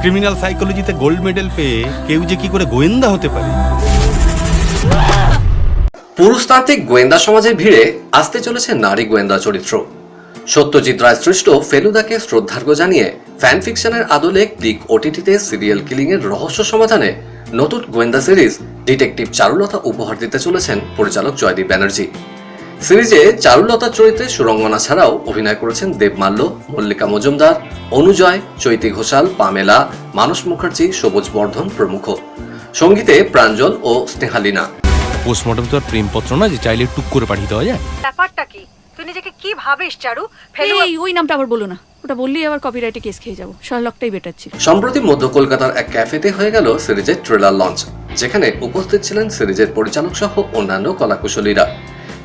Criminal সাইকোলজিতে gold medal পেয়ে কেউ যে কি করে গোয়েন্দা হতে পারে? পুরুষতান্ত্রিক গোয়েন্দা সমাজের ভিড়ে আসতে চলেছে নারী গোয়েন্দা চরিত্র। সত্যজিৎ রায় সৃষ্ট ফেলুদাকে শ্রদ্ধার্ঘ্য জানিয়ে ফ্যান ফিকশনের আদলে ক্লিক ওটিটিতে সিরিয়াল কিলিং এর রহস্য সমাধানে নতুন গোয়েন্দা সিরিজ ডিটেকটিভ চারুলতা উপহার দিতে চলেছেন পরিচালক জয়দীপ ব্যানার্জি। সিরিজে চারুলতার চরিত্রে সুরঙ্গনা ছাড়াও অভিনয় করেছেন দেবমাল্য মল্লিকা মজুমদার অনুজয় চৈতি ঘোষাল পামেলা মানস মুখার্জি সবুজ বর্ধন প্রমুখ। সঙ্গীতে প্রাঞ্জল ও স্নেহালিনা পোস্টমর্টম তো আর প্রেমপত্র না যে চাইলে টুক করে পাঠিয়ে দেওয়া যায়। ব্যাপারটা কি? তুই নিজেকে কি ভাবিস চারু? ফেলু এই ওই নামটা আবার বলো না। ওটা বললেই আবার কপিরাইটে কেস খেয়ে যাব। শার্লকটাই বেটার ছিল। সম্প্রতি মধ্য কলকাতার এক ক্যাফেতে হয়ে গেল সিরিজের ট্রেলার লঞ্চ যেখানে উপস্থিত ছিলেন সিরিজের পরিচালক সহ অন্যান্য কলাকুশলীরা।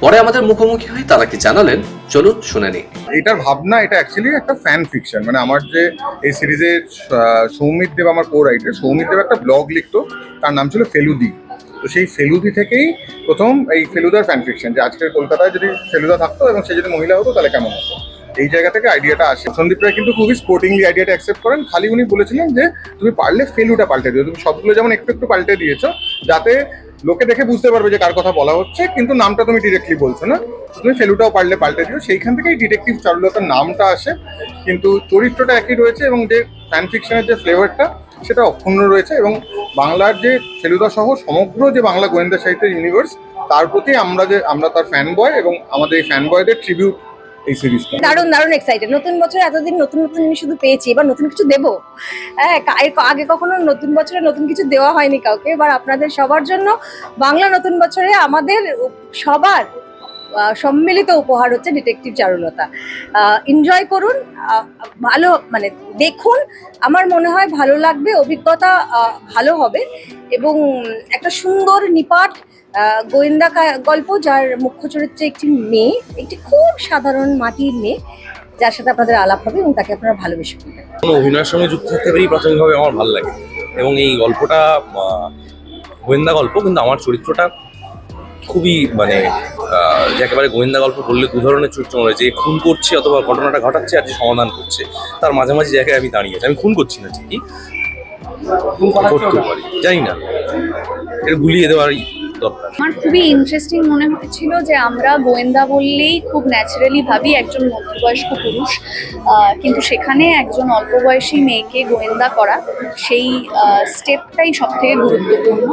পরে আমাদের মুখোমুখি হয়ে তারা কি জানালেন? চলুন শুনে নিই। এটার ভাবনা, এটা অ্যাকচুয়ালি একটা ফ্যান ফিকশন মানে আমার যে এই সিরিজের সৌমিত দেব আমার কো রাইটার সৌমিত দেব একটা ব্লগ লিখতো, তার নাম ছিল ফেলুদি। তো সেই ফেলুদি থেকেই প্রথম এই ফেলুদার ফ্যান ফিকশন যে আজকের কলকাতায় যদি ফেলুদা থাকতো এবং সে যদি মহিলা হতো, তাহলে কেমন হতো? এই জায়গা থেকে আইডিয়াটা আসে। সন্দীপ রায় কিন্তু খুবই স্পোর্টিংলি আইডিয়াটা অ্যাকসেপ্ট করেন। খালি উনি বলেছিলেন যে, তুমি পারলে ফেলুটা পাল্টে দিও। তুমি সবগুলো যেমন একটু একটু পাল্টে দিয়েছ, যাতে লোকে দেখে বুঝতে পারবে যে কার কথা বলা হচ্ছে, কিন্তু নামটা তুমি ডিরেক্টলি বলছো না। তুমি ফেলুটাও পারলে পাল্টে দিও। সেইখান থেকেই ডিটেকটিভ চারুলতার নামটা আসে। কিন্তু চরিত্রটা একই রয়েছে এবং যে ফ্যান ফিকশনের যে ফ্লেভারটা সেটা অক্ষুণ্ণ রয়েছে এবং বাংলার যে ফেলুদা সহ সমগ্র যে বাংলা গোয়েন্দা সাহিত্যের ইউনিভার্স তার প্রতি আমরা যে, আমরা তার ফ্যান বয় এবং আমাদের এই ফ্যান বয়দের ট্রিবিউট এই সিরিজটা দারুণ দারুণ এক্সাইটেড নতুন বছর এতদিন নতুন নতুন জিনিস শুধু পেয়েছি, এবার নতুন কিছু দেবো? হ্যাঁ আগে কখনো নতুন বছরে নতুন কিছু দেওয়া হয়নি কাউকে, এবার আপনাদের সবার জন্য বাংলা নতুন বছরে আমাদের সবার সম্মিলিত উপহার হচ্ছে ডিটেকটিভ চারুলতা। এনজয় করুন ভালো মানে দেখুন, আমার মনে হয় ভালো লাগবে, অভিজ্ঞতা ভালো হবে এবং একটা সুন্দর নিপাট গোয়েন্দা গল্প যার মুখ্য চরিত্রে একটি মেয়ে, একটি খুব সাধারণ মাটির মেয়ে, যার সাথে আপনাদের আলাপ হবে এবং তাকে আপনারা ভালোবেসে অভিনয়ের সঙ্গে যুক্ত থাকতে পেরেই প্রাথমিকভাবে আমার ভালো লাগে। এবং এই গল্পটা গোয়েন্দা গল্প, কিন্তু আমার চরিত্রটা খুবই মানে একেবারে গোয়েন্দা গল্প বললে দু ধরনের চরিত্র মনে হয় যে খুন করছে অথবা ঘটনাটা ঘটাচ্ছে আর যে সমাধান করছে তার মাঝামাঝি জায়গায় আমি দাঁড়িয়ে আছি। আমি খুন করছি না ঠিকই? করতে পারি। জানি না। এটা গুলিয়ে দেওয়ারই দরকার। আমার খুবই ইন্টারেস্টিং মনে হয়েছিল যে আমরা গোয়েন্দা বললেই খুব ন্যাচারালি ভাবি একজন মধ্যবয়স্ক পুরুষ কিন্তু সেখানে একজন অল্প বয়সী মেয়েকে গোয়েন্দা করা সেই স্টেপটাই সব থেকে গুরুত্বপূর্ণ।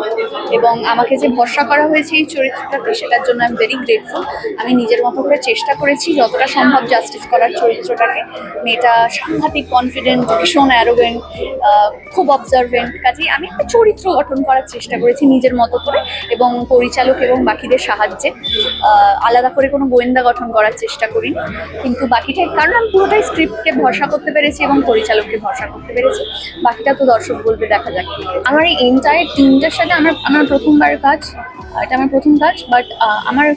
এবং আমাকে যে ভরসা করা হয়েছে এই চরিত্রটাতে সেটার জন্য আমি ভেরি গ্রেটফুল আমি নিজের মতো করে চেষ্টা করেছি যতটা সম্ভব জাস্টিস করার চরিত্রটাকে। মেয়েটা সাংঘাতিক কনফিডেন্ট ভীষণ অ্যারোগেন্ট খুব অবজারভেন্ট কাজেই আমি একটা চরিত্র গঠন করার চেষ্টা করেছি নিজের মতো করে। এবং পরিচালক এবং বাকিদের সাহায্যে আলাদা করে কোনো গোয়েন্দা গঠন করার চেষ্টা করিনি কিন্তু বাকিটা কারণ আমি পুরোটাই স্ক্রিপ্টকে ভরসা করতে পেরেছি এবং পরিচালককে ভরসা করতে পেরেছি। বাকিটা তো দর্শক বলবে, দেখা যাক আমার এই এন্টায়ার টিমটার সাথে আমার আমার প্রথমবার কাজ এটা আমার প্রথম কাজ বাট আমার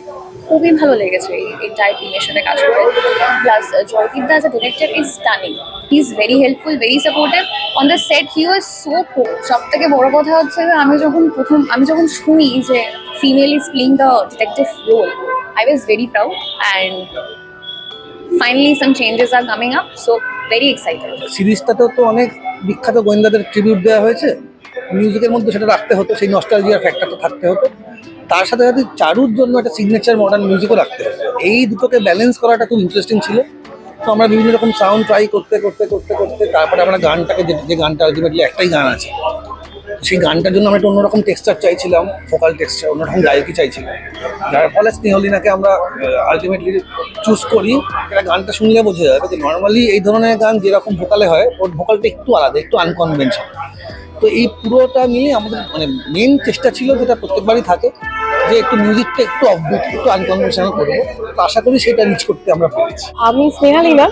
খুবই ভালো লেগেছে এই এন্টায়ার টিমের সাথে কাজ করে। Plus Joydeep the a director is stunning he is very helpful very supportive on the set he was so কো সব থেকে বড় কথা হচ্ছে আমি যখন প্রথম, আমি যখন শুনি যে female is playing the detective role I was very proud and finally some changes are coming up so very excited সিরিজটাতেও তো অনেক বিখ্যাত গোয়েন্দাদের ট্রিবিউট দেওয়া হয়েছে। মিউজিকের মধ্যে সেটা রাখতে হতো, সেই নস্টালজিয়ার ফ্যাক্টরটা থাকতে হতো। তার সাথে সাথে চারুর জন্য একটা সিগনেচার মডার্ন মিউজিকও রাখতে হতো এই দুটোকে ব্যালেন্স করাটা খুব ইন্টারেস্টিং ছিল। তো আমরা বিভিন্ন রকম সাউন্ড ট্রাই করতে করতে করতে করতে তারপরে আমরা গানটাকে যে গানটা আলটিমেটলি একটাই গান আছে, সেই গানটার জন্য আমরা একটা অন্যরকম টেক্সচার চাইছিলাম ফোকাল টেক্সচার অন্যরকম গায়কি চাইছিলাম। যার ফলে স্নেহলিনাকে আমরা আলটিমেটলি চুজ করি। এটা গানটা শুনলে বোঝা যাবে যে নর্মালি এই ধরনের গান যেরকম ভোকালে হয়, ওর ভোকালটা একটু আলাদা, একটু আনকনভেনশন তো এই পুরোটা নিয়ে আমাদের মানে মেন চেষ্টা ছিল যেটা প্রত্যেকবারই থাকে, যে একটু মিউজিকটা একটু অফবিট একটু আনকনভেনশনাল করব তো আশা করি সেটা রিচ করতে আমরা পেরেছি। আমি স্নেহালিনা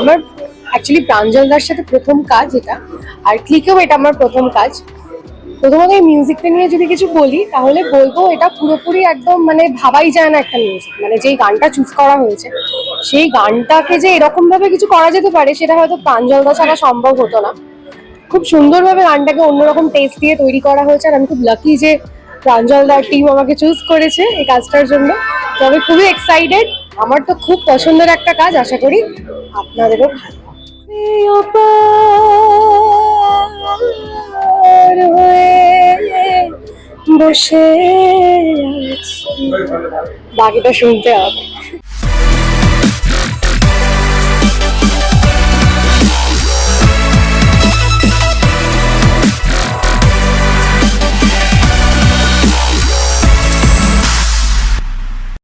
আমার অ্যাকচুয়ালি প্রাঞ্জলদার সাথে প্রথম কাজ এটা, আর ক্লিকেও এটা আমার প্রথম কাজ। প্রথমত এই মিউজিকটা নিয়ে যদি কিছু বলি, তাহলে বলব এটা পুরোপুরি একদম মানে ভাবাই যায় না একটা মিউজিক মানে যেই গানটা চুজ করা হয়েছে, সেই গানটাকে যে এরকমভাবে কিছু করা যেতে পারে, সেটা হয়তো প্রাঞ্জল প্রাঞ্জলদা ছাড়া সম্ভব হতো না। খুব সুন্দরভাবে গানটাকে অন্যরকম টেস্ট দিয়ে তৈরি করা হয়েছে, আর আমি খুব লাকি যে প্রাঞ্জলদার টিম আমাকে চুজ করেছে এই কাজটার জন্য। তো আমি খুবই এক্সাইটেড আমার তো খুব পছন্দের একটা কাজ, আশা করি আপনাদেরও বসে বাকিটা শুনতে হবে।